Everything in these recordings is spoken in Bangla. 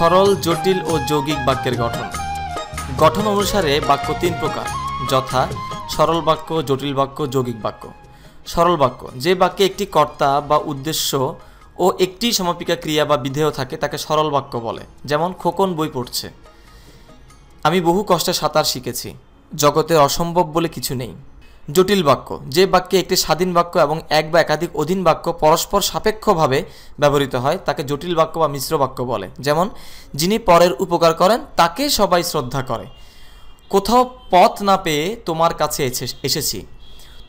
সরল, জটিল ও যৌগিক বাক্যের গঠন। গঠন অনুসারে বাক্য তিন প্রকার, যথা, সরল বাক্য, জটিল বাক্য, যৌগিক বাক্য। সরল বাক্য, যে বাক্যে একটি কর্তা বা উদ্দেশ্য ও একটি সমাপিকা ক্রিয়া বা বিধেয় থাকে, তাকে সরল বাক্য বলে, যেমন খোকন বই পড়ছে। আমি বহু কষ্টে সাঁতার শিখেছি জগতে অসম্ভব বলে কিছু নেই। জটিল বাক্য। যে বাক্যে একটি স্বাধীন বাক্য এবং এক বা একাধিক অধীন বাক্য পরস্পর সাপেক্ষভাবে ব্যবহৃত হয়, তাকে জটিল বাক্য বা মিশ্র বাক্য বলে। যেমন, যিনি পরের উপকার করেন, তাকে সবাই শ্রদ্ধা করে। কোথাও পথ না পেয়ে তোমার কাছে এসে- এসেছি।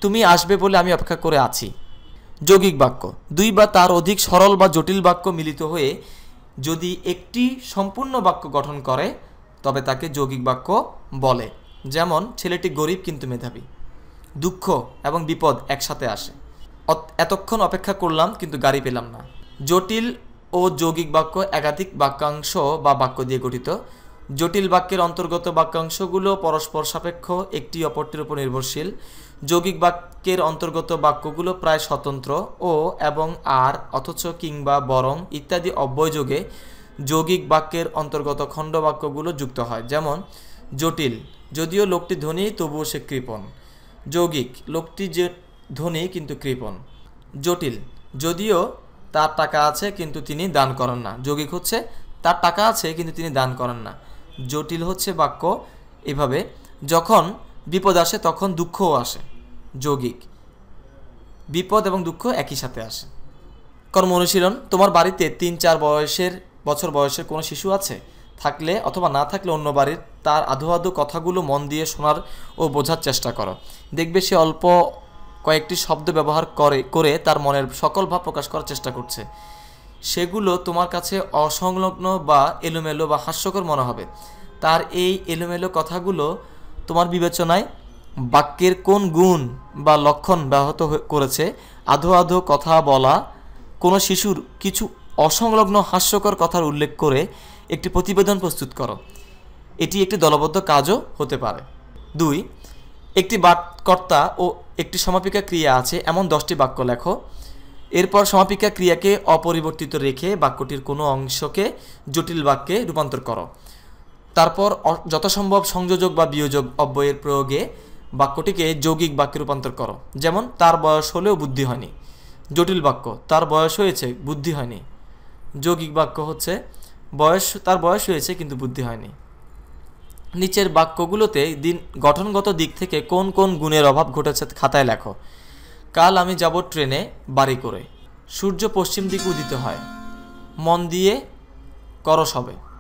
তুমি আসবে বলে আমি অপেক্ষা করে আছি। যৌগিক বাক্য। দুই বা তার অধিক সরল বা জটিল বাক্য মিলিত হয়ে যদি একটি সম্পূর্ণ বাক্য গঠন করে, তবে তাকে যৌগিক বাক্য বলে। যেমন, ছেলেটি গরিব কিন্তু মেধাবী। দুঃখ এবং বিপদ একসাথে আসে। এতক্ষণ অপেক্ষা করলাম, কিন্তু গাড়ি পেলাম না। জটিল ও যৌগিক বাক্য একাধিক বাক্যাংশ বা বাক্য দিয়ে গঠিত। জটিল বাক্যের অন্তর্গত বাক্যাংশগুলো পরস্পর সাপেক্ষ, একটি অপরটির উপর নির্ভরশীল। যৌগিক বাক্যের অন্তর্গত বাক্যগুলো প্রায় স্বতন্ত্র ও এবং আর, অথচ কিংবা বরং ইত্যাদি অব্যয়যোগে যৌগিক বাক্যের অন্তর্গত খণ্ড বাক্যগুলো যুক্ত হয়। যেমন, জটিল, যদিও লোকটি ধনী, তবুও সে কৃপণ। যৌগিক, লোকটি যে ধনী কিন্তু কৃপণ। জটিল, যদিও তার টাকা আছে কিন্তু তিনি দান করেন না। যৌগিক হচ্ছে, তার টাকা আছে কিন্তু তিনি দান করেন না। জটিল হচ্ছে বাক্য এভাবে, যখন বিপদ আসে তখন দুঃখও আসে। যৌগিক, বিপদ এবং দুঃখ একই সাথে আসে। কর্ম অনুশীলন, তোমার বাড়িতে তিন চার বয়সের, বছর বয়সের কোনো শিশু আছে? থাকলে অথবা না থাকলে অন্য বাড়ির তার আধো আধো কথাগুলো মন দিয়ে শোনার ও বোঝার চেষ্টা করো। দেখবে সে অল্প কয়েকটি শব্দ ব্যবহার করে করে তার মনের সকল ভাব প্রকাশ করার চেষ্টা করছে। সেগুলো তোমার কাছে অসংলগ্ন বা এলোমেলো বা হাস্যকর মনে হবে। তার এই এলোমেলো কথাগুলো তোমার বিবেচনায় বাক্যের কোন গুণ বা লক্ষণ ব্যাহত করেছে? আধো আধো কথা বলা কোনো শিশুর কিছু অসংলগ্ন হাস্যকর কথার উল্লেখ করে একটি প্রতিবেদন প্রস্তুত করো। এটি একটি দলবদ্ধ কাজও হতে পারে। দুই, একটি বাক্যকর্তা ও একটি সমাপিকা ক্রিয়া আছে, এমন দশটি বাক্য লেখো। এরপর সমাপিকা ক্রিয়াকে অপরিবর্তিত রেখে বাক্যটির কোনো অংশকে জটিল বাক্যে রূপান্তর করো। তারপর যথাসম্ভব সংযোজক বা বিয়োজক অব্যয়ের প্রয়োগে বাক্যটিকে যৌগিক বাক্যে রূপান্তর করো। যেমন, তার বয়স হলেও বুদ্ধি হয়নি। জটিল বাক্য, তার বয়স হয়েছে, বুদ্ধি হয়নি। যৌগিক বাক্য হচ্ছে বয়স, তার বয়স হয়েছে কিন্তু বুদ্ধি হয়নি। নিচের বাক্যগুলোতে দিন, গঠনগত দিক থেকে কোন কোন গুণের অভাব ঘটেছে খাতায় লেখো। কাল আমি যাব ট্রেনে বাড়ি করে। সূর্য পশ্চিম দিকে উদিত হয়। মন দিয়ে করস হবে